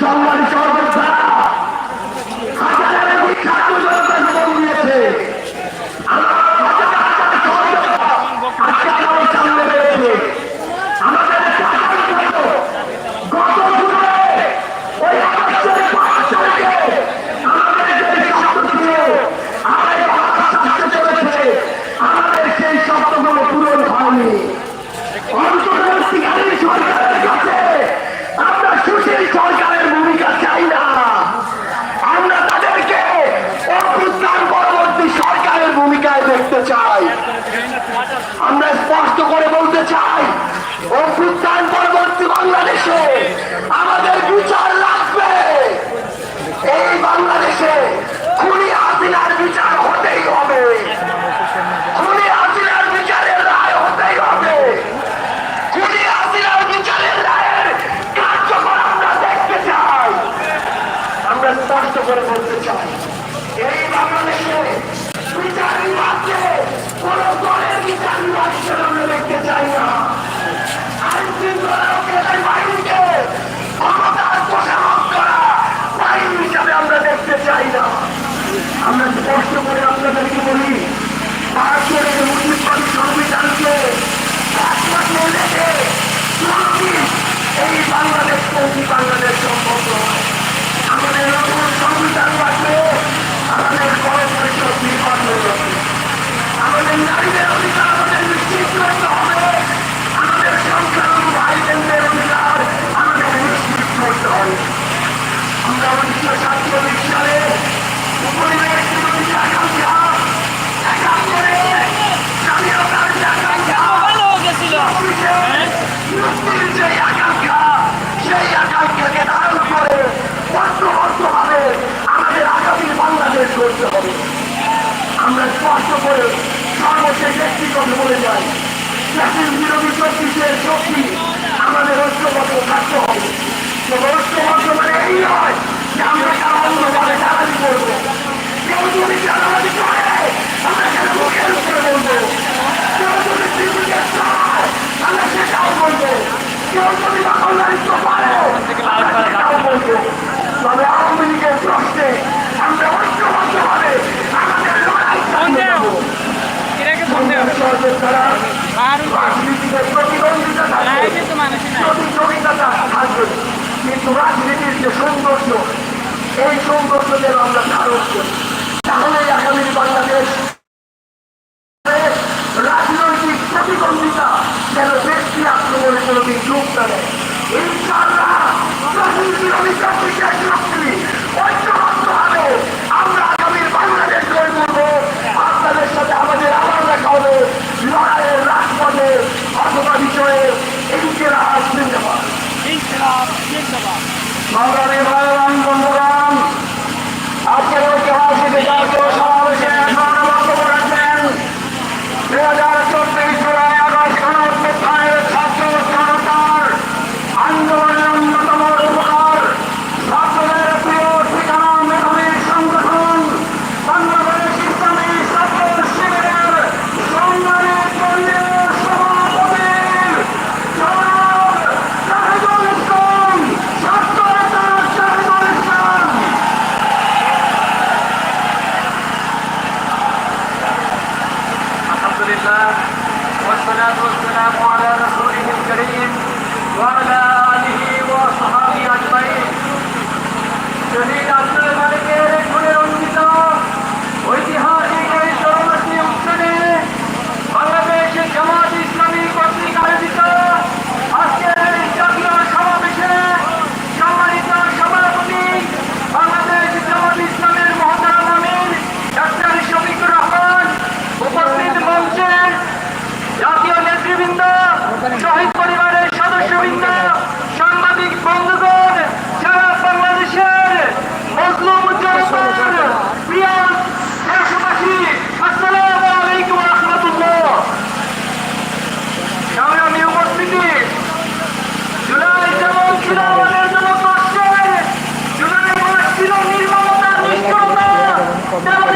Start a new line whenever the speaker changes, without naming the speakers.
সম্মানিত দেখতে চাই। আমরা স্পষ্ট করে বলতে চাই, অভ্যুত্থান পরবর্তী বাংলাদেশে আমাদের বিচার লাগবে। এই বাংলাদেশে খুনি হাসিনার বিচার হতেই হবে। খুনি হাসিনার বিচারের রায় হতেই হবে। খুনি হাসিনার বিচারের রায়ের কার্যকর আমরা দেখতে চাই। আমরা স্পষ্ট করে বলতে চাই, এই বাংলাদেশে আমরা দেখতে চাই না আইন হিসাবে আমরা দেখতে চাই না আমরা স্পষ্ট বলি ভারতের মুসলিম সংবিধানকে রেখে এই বাংলাদেশ পৌঁছি বাংলাদেশ নয়। আমাদের নতুন সংবিধান লাগবে আমাদের গণপরিষদ নির্বাচন লাগবে আমাদের নারীদের অধিকার আমাদের নিশ্চিত করতে হবে আমাদের সংখ্যালঘু ভাই বোনদের অধিকার আমাদের নিশ্চিত করতে হবে আমরা উনিশশো সাতচল্লিশ সালে উপরিবেশ বিরোধী আকাঙ্ক্ষা একাত্তরে স্বাধীনতার যে আকাঙ্ক্ষা
ভালো গেছিল
মুক্তির যে আকাঙ্ক্ষা সেই আকাঙ্ক্ষাকে ধারণ করে ঐক্যবদ্ধভাবে আমাদের আগামী বাংলাদেশ গড়তে হবে আমরা স্পষ্ট করে সর্বশেষ একটি কথা বলে যাই। জাতির বিরোধী শক্তির শক্তি আমাদের ঐক্যবদ্ধ থাকতে হবে ঐক্যবদ্ধ মানে এই নয় যে আমরা কারও অন্যভাবে করব। কেউ যদি চালানি করে, আমরা কেন মুখের উপরে বলব। কেউ যদি টিভিকে চায় আমরা সেটাও বলব। কেউ যদি বাংলাদেশ পারে সেটাও বলব। তবে আওয়ামী লীগের প্রশ্নে আমরা ঐক্যবদ্ধভাবে কিন্তু রাজনীতির যে সৌন্দর্য এই সৌন্দর্য যেন আমরা ধারণ করি তাহলে আগামী বাংলাদেশ রাজনৈতিক প্রতিদ্বন্দ্বিতা যেন ব্যক্তি আক্রমণে কোনোদিন যোগ দেয় ইনশাআল্লাহ রাজনীতির সংগ্রামী
الحمد لله والصلاة والسلام على رسوله الكريم وعلى آله وأصحابه أجمعين. جميل أسلم Thank you.